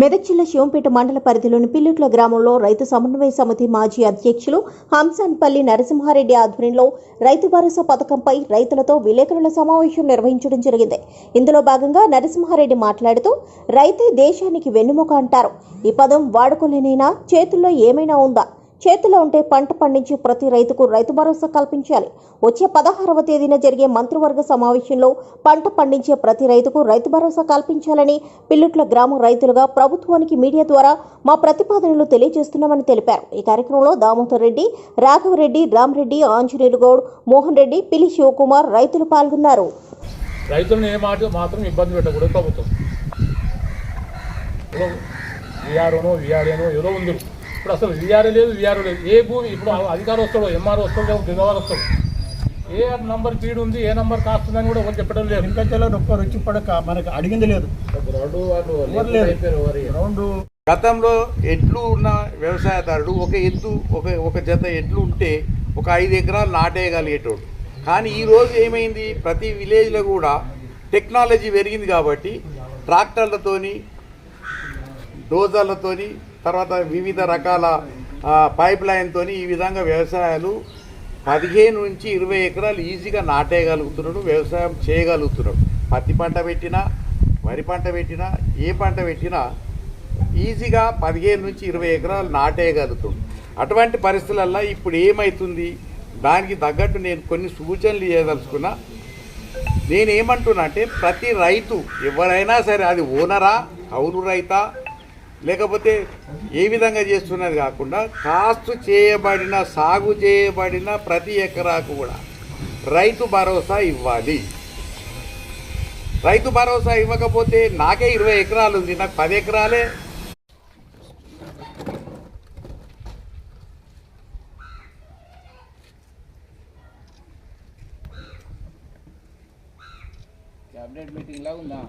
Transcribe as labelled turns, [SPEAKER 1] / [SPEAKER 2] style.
[SPEAKER 1] మెదక్ జిల్లా శివంపేట మండల పరిధిలోని పిల్లుట్ల గ్రామంలో రైతు సమన్వయ సమితి మాజీ అధ్యక్షులు హంసాన్పల్లి నరసింహారెడ్డి ఆధ్వర్యంలో రైతు భరోసా పథకంపై రైతులతో విలేకరుల సమావేశం నిర్వహించడం జరిగింది. ఇందులో భాగంగా నరసింహారెడ్డి మాట్లాడుతూ రైతే దేశానికి వెన్నుముక అంటారు. ఈ పదం వాడుకోలేనైనా చేతుల్లో ఏమైనా ఉందా? చేతిలో ఉంటే పంట పండించి ప్రతి రైతుకు రైతు భరోసా కల్పించాలి. వచ్చే పదహారవ తేదీన జరిగే మంత్రివర్గ సమావేశంలో పంట పండించే ప్రతి రైతుకు రైతు భరోసా కల్పించాలని పిల్లుట్ల గ్రామ రైతులుగా ప్రభుత్వానికి మీడియా ద్వారా మా ప్రతిపాదనలు తెలియజేస్తున్నామని తెలిపారు. ఈ కార్యక్రమంలో దామోదర్ రెడ్డి రాఘవరెడ్డి రామరెడ్డి ఆంజనేయులు గౌడ్ మోహన్ రెడ్డి పిలి శివకుమార్ రైతులు పాల్గొన్నారు.
[SPEAKER 2] రైతులను ఏ మాట మాత్రం ఇబ్బంది పెట్టకూడదు ప్రభుత్వం. విఆర్ఓనో విఆర్ఏనో ఏదో ఉంది. ఇప్పుడు అసలు విఆర్ఏ లేదు విఆర్ఓ లేదు. ఏ భూమి ఇప్పుడు అధికారం వస్తాడో ఎంఆర్ వస్తాడో దిగవారు వస్తాడు? ఏ నంబర్ ఫీడ్ ఉంది ఏ నంబర్ కాస్ట్ ఉందని కూడా ఒకరు చెప్పడం లేదు.
[SPEAKER 3] వెంకటలో ఒక్క రుచి పడక మనకు అడిగింది లేదు.
[SPEAKER 4] గతంలో ఎడ్లు ఉన్న వ్యవసాయదారుడు ఒక ఎద్దు ఒక ఒక జత ఎడ్లు ఉంటే ఒక ఐదు ఎకరాలు నాటేయగలిగేటోడు. కానీ ఈరోజు ఏమైంది? ప్రతి విలేజ్లో కూడా టెక్నాలజీ పెరిగింది కాబట్టి ట్రాక్టర్లతోని డోజర్లతోని తర్వాత వివిధ రకాల పైప్ లైన్తో ఈ విధంగా వ్యవసాయాలు పదిహేను నుంచి ఇరవై ఎకరాలు ఈజీగా నాటేయగలుగుతున్నాడు వ్యవసాయం చేయగలుగుతున్నాడు. పత్తి పంట పెట్టినా వరి పంట పెట్టినా ఏ పంట పెట్టినా ఈజీగా పదిహేను నుంచి ఇరవై ఎకరాలు నాటేయగలుగుతుంది అటువంటి పరిస్థితులల్లో ఇప్పుడు ఏమవుతుంది దానికి తగ్గట్టు నేను కొన్ని సూచనలు చేయదలుచుకున్నా నేనేమంటున్నా అంటే ప్రతి రైతు ఎవరైనా సరే అది ఓనరా కౌలు రైతా లేకపోతే ఏ విధంగా చేస్తున్నది కాకుండా కాస్తు చేయబడిన సాగు చేయబడిన ప్రతి ఎకరాకు కూడా రైతు భరోసా ఇవ్వాలి. రైతు భరోసా ఇవ్వకపోతే నాకే ఇరవై ఎకరాలు ఉంది నాకు పది ఎకరాలే.
[SPEAKER 5] క్యాబినెట్ మీటింగ్ ఉందా?